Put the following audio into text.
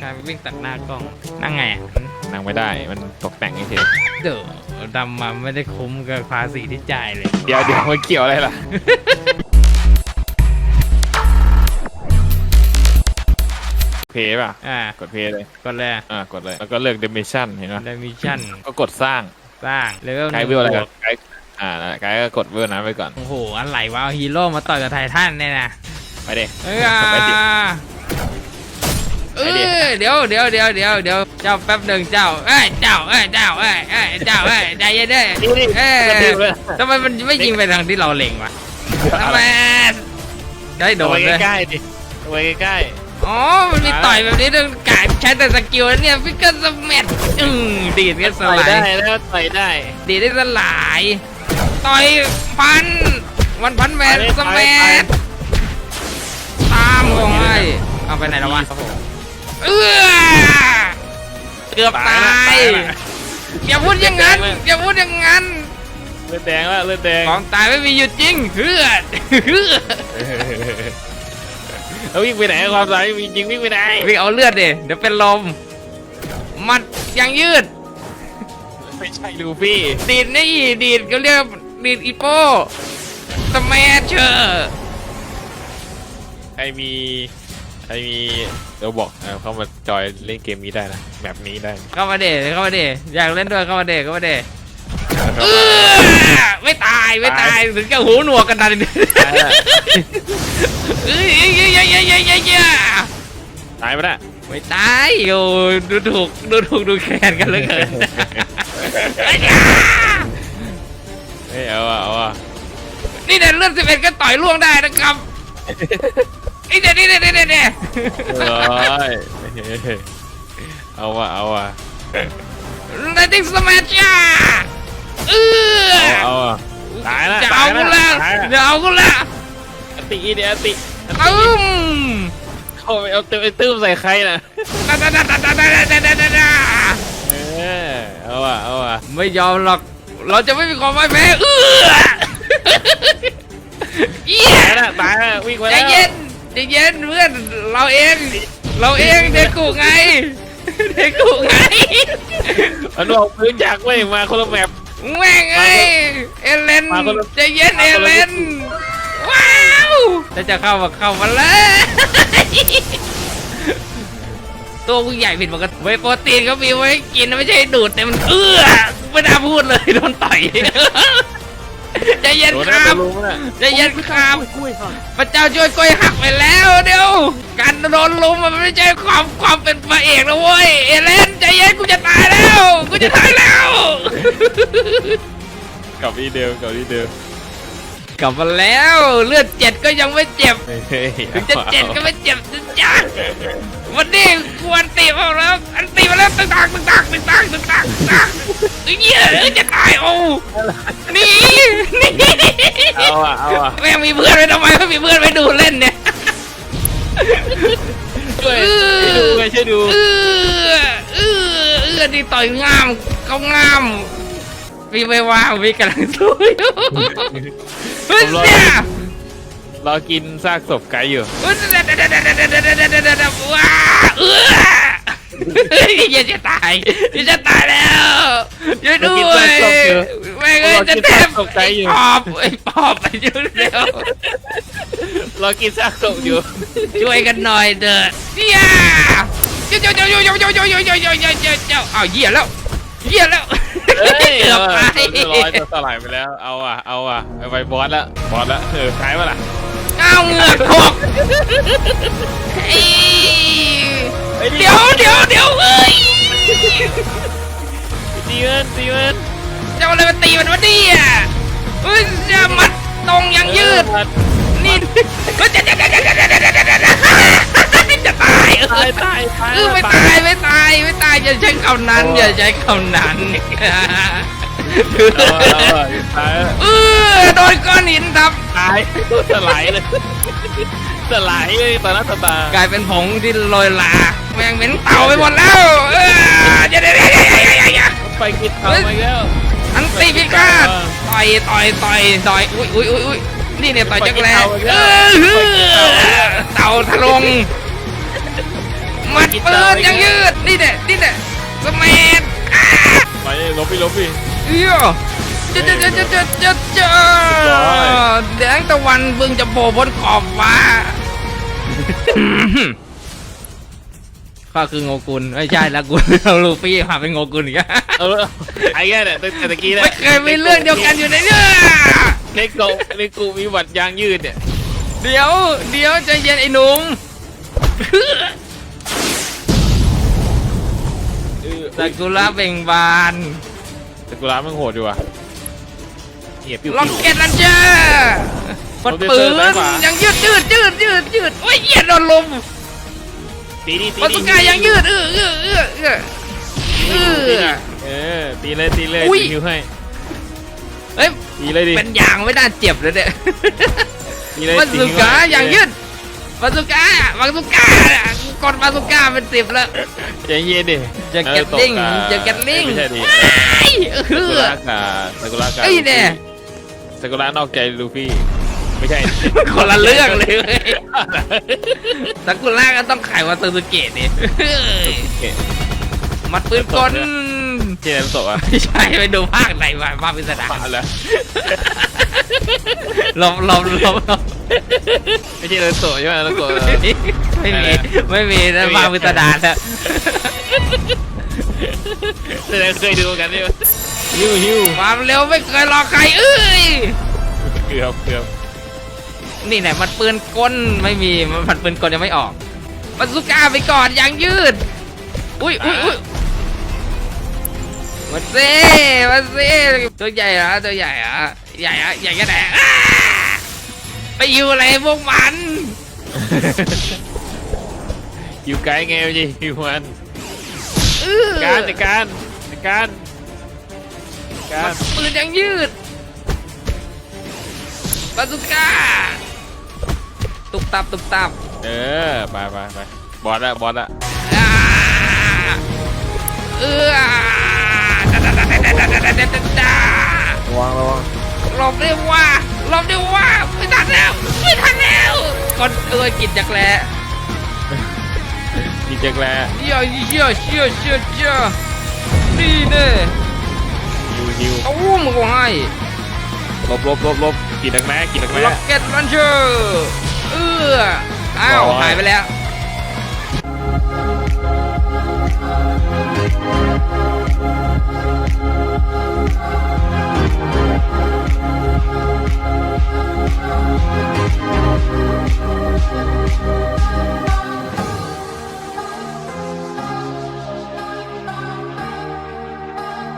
กลายเป็นวิ่งตัดหน้ากล้อง นั่งไงอะนั่งไม่ได้มันตกแต่งเฉยเดี๋ยวดำมาไม่ได้คุ้มกับภาษีที่จ่ายเลย ๆเดี๋ยวเดี๋ยวมันเกี่ยวอะไรล่ะ เพย์ป่ะ อ่ากดเพย์เลย ก็แล้วอ่ากดเลย แล้วก็เลือก dimension เห็นป่ะได้มิชชั่นก็กดสร้างสร้างเลเวลไกด์วิวอะไรกันไกด์อ่านั่นแหละไกด์ก็กดวิวนั้นไปก่อน โอ้โห อะไรวะเอาฮีโร่มาต่อยกับไททันเนี่ยนะ ไปเด็ เอ้ยไปดิเอ้ย เดี๋ยวเดี๋ยวเดี๋ยวเดี๋ยวเดี๋ยวเจ้าแป๊บหนึ่งเจ้าเอ้ยเจ้าเอ้ยเจ้าเอ้ยเอ้ยเจ้าเอ้ยใจเย็นเด้อดูดิเอ้ยกระทืบเลย ทำไมมันไม่ยิงไปทางที่เราเล็งวะทำไมได้โดเอานไว้เลยใกล้ๆดิเอาไว้ใกล้อ๋อ มันมีต่อยแบบนี้ต้องกายใช้แต่สกิลเนี่ยฟิกเกอร์สแมทอืมดีดก็ๆสต่อยลาได้ยแล้วต่อยได้ ดีดได้สลาย ต่อยพัน วันพันแมนไปสไปแมไปทตามของไอ้เอาไปไหนแล้ววะครับผม เออเกือบตายอย่าพูดอย่างนั้นอย่าพูดอย่างนั้นเลือดแดงแล้วเลือดแดงของตายไม่มีอยู่จริงเฮือดเฮือดแล้ววิ่งไปไหนความสายมีจริงวิ่งไปไหนวิ่งเอาเลือดดิเดี๋ยวเป็นลมมัดยังยืดไม่ใช่ลูฟี่ดีดนี่ดีดเขาเรียกดีดอีโป้สแมชเชอร์ใครมี ใไอมีเราบอกเข้ามาจอยเล่นเกมนี้ได้นะแบบนี้ได้เข้ามาเดเข้ามาเดอยากเล่นด้วยเข้ามาเดเข้ามาเดไม่ตายไม่ตายถึงจะหูหนวกกันดันเฮ้ยยอ้ยเอ้ยเอ้ยเอ้ยเอ้ยตายไปละไม่ตายอยู่ดูถูกดูถูกดูแคลนกันเหลยอเกินเฮ้ยเอาอะเอาอะนี่เดินเลื่อนสิบเอ็ดก็ต่อยล่วงได้นะครับ ไอ้เด็ดนี่เด็ดนี่เด็ดเฮ้ยเอาว่ะเอาว่ะเลติสมาจ้าเออเอาว่ะตายละจะเอากูละเดี๋ยวเอากูละอติเดี๋ยวอติตึ้มเขาไปเอาเตึ้มไอ้ตึ้มใส่ใครน่ะเออเอาว่ะเอาว่ะไม่ยอมหรอกเราจะไม่มีความไม่แพ้เออตายละตายละวิ่งไปแล้ว ใจเย็นเพื่อนเราเอง เราเองเด็กกูไง เด็กกูไงมันบอกพื้นจากเว้ยมาคนละแมป แม่งไอ้เอเลนมาคนละใจเย็นมาเอคนละเลนว้าวถ้าจะเข้ามาเข้ามาเลยตัวกูใหญ่ผิดปกติเวย์โปรตีนเขามีไว้กินไม่ใช่ดูดแต่มันเอื้อไม่น่าพูดเลยโดนต่อย ใจเย็นโดนคแล้วรับโดนลุงน่ะใจเย็นครับพระเจ้าช่วยกล้วยหักไปแล้วเดี๋ยวการโดนลุมมันไม่ใช่ความความเป็นพระเอกนะเว้ยเอเลนใจเย็นกูจะตายแล้วกูจะตายแล้ว กลับที่เดิมกลับที่เดิมกลับมาแล้วเลือดเจ็ดก็ยังไม่เจ็บ เฮ้ยถึงจะเจ็ดก็ไม่เจ็บจะจ้าวันนี้ควรตีมาแล้ว อันตีมาแล้วตึงตักตึงตักตึงตักตึงตักตึงตัก เอ้ยอจะตายโอ้นี่นี่เอาอะเอาอะแม่งมีเพื่อนไว้ทำไมไม่มีเพื่อนไว้ดูเล่นเนี่ยช่วยช่วยดูไงช่วยดูเออเออเออดีต่อยงามเขางามวีไม่ว่างวีกำลังสู้อยู่เฮ้ยเนี่ยรอกินซากศพไก่อยู่ เฮ้ยเด็ดเด็ดเด็ดเด็ดเด็ดเด็ดว้าเออ เฮ้ยอย่าจะตายอย่าจะตายแล้วช่วยด้วยแม่งเอ้ยจะแทบไอ้ปอบไอ้ปอบไปช่วยเร็วรอกินซากศพอยู่ ช่วยกันหน่อยเด้อเสียเจ้าเจ้าเจ้าเจ้าเจ้าเจ้าเจ้าเจ้าเจ้าเจ้าเจ้าเจ้าเจ้าอ้าวเหี้ยแล้วเหี้ยแล้วเฮ้ยเกือบไปร้อยตัวสลายไปแล้ว เอาอะ เอาอะไปไปบอสละบอสละเออใช้ปะล่ะอ้าวเหงือกหกเฮ้ย เดี๋ยวเดี๋ยวเดี๋ยวเฮ้ยตีมันตีมันเจ้าอะไรมาตีมันวะเนี่ยเฮ้ยจะมัดตรงยังยืดนี่ก็จะจะจะจะจะจะจะจะจะจะตายเอตายอตายตายเออไม่ตายไม่ตายไม่ตายอย่าใช้คำนั้นอย่าใช้คำนั้นเอาอะเอาอะตายเออโดนก้อนหินทับตายสลายเลย สลายเลยตอนนั้นตาตากลายเป็นผงที่ลอยลาแม่งเหม็นเต่าไปหมดแล้วเออเดี๋ยวเดี๋ยวเดี๋ยวเดี๋ยวเดี๋ยวเดี๋ยวไปกินเผาไปแล้วอันตีพิฆาตต่อยต่อยต่อยต่อยอุ้ยอุ้ยอุ้ยอุ้ยนี่เนี่ยต่อยจักรแลเออเต่าทะลงมัดปืนยังยืดนี่แหละนี่แหละสมัยอ่าไปลบพี่ลบพี่เอี้ยจะจะจะจะจะจะจะร้อยแดงตะวันเบิ่งจะโผล่บนขอบฟ้า ข้าคือโงกุลไม่ใช่ละกุลเอาลูฟี่พาเป็นโงกุลอีกแล้วเออไอ้แก่เนี่ยตั้งแต่ตะกี้นะไม่เคยมีเรื่องเดียวกันอยู่ในเรื่องเล็กโกเล็กกูมีหวัดยางยืดเนี่ยเดี๋ยว เดี๋ยวใจเย็นไอ้หนุ่มเออซากุระเบ่งบานซากุระมันโหดดีว่ะเหี้ยปิ้วล็อกปิ้วเก็ตลันเจอร์ มันปืนเอาเดินซ้ายขวายัยังยืดยืดยืดยืดยืดโอ้ยเหี้ยโดนลมตีนี่ตีปาสุนี่ก้ายังยืดเออเออเออเออเออเออตีเลยตีเลยอุ้ยตีนิ้วให้เฮ้ยตีเลยดิเป็นยางไม่น่าเจ็บเลยเนี่ยตีเลยปาตีสุนิ้วก้าให้ยังยืดปาสุก้าปาสุก้าเนี่ยกดปาสุก้าเป็นสิบแล้วใจเย็นดิจะเก็ตลิงออตบจะเก็ตลิงไม่ใช่ดิไอ้เอซากุอระกับซากุระกับไอ้เนี่ยซากุระนอกใจลูฟี่ ไม่ใช่ คนละเรื่องเลยเว้ยซากุระก็ต้องขายวาซาสุเกะนี่เกะมัดปืนกลที่ไหนมันตกอะไม่ใช่ไปดูภาคไหนมาภาคพิสดารปะแล้วหลบหลบหลบหลบไม่ใช่นารูโตะใช่ไหมนารูโตะไม่มีไม่มีนะภาคพิสดารแล้วแสดงเคยดูกันนี่ฮิวฮิวความเร็วไม่เคยรอใครเอ้ยเกือบเกือบ นี่แหละมันปืนกลไม่มีมันปืนกลยังไม่ออกมันสุก้าไปก่อนยังยืด อุ้ยอุ้ยอุ้ยมาเซ่มาเซ่ตัวใหญ่เหรอตัวใหญ่เหรอใหญ่เหรอใหญ่แค่ไหนอ้าไปอยู่อะไรพวกมันอยู่ไกลไงไม่ใช่ฮิวมันเออการในการในการการปืนยังยืดบาสุก้า ตุบตับตุบตับเออไปไปไปบอสละบอสละอ่าเออดาดาดาดาดาดาดาดาดาดาระวังระวังหลบได้ว่าหลบได้ว่าไม่ทันแล้วไม่ทันแล้วคนเออกินจักแล้ดีจังแลเชี่ยเชี่ยเชี่ยเชี่ยเชี่ยนี่เน่ฮิวฮิวเอามึงก็ให้ลบลบลบลบกี่ดังแม้กี่ดังแม้ล็อกเก็ตลันเชอร์ เอออ้าวร้อยหายไปแล้ว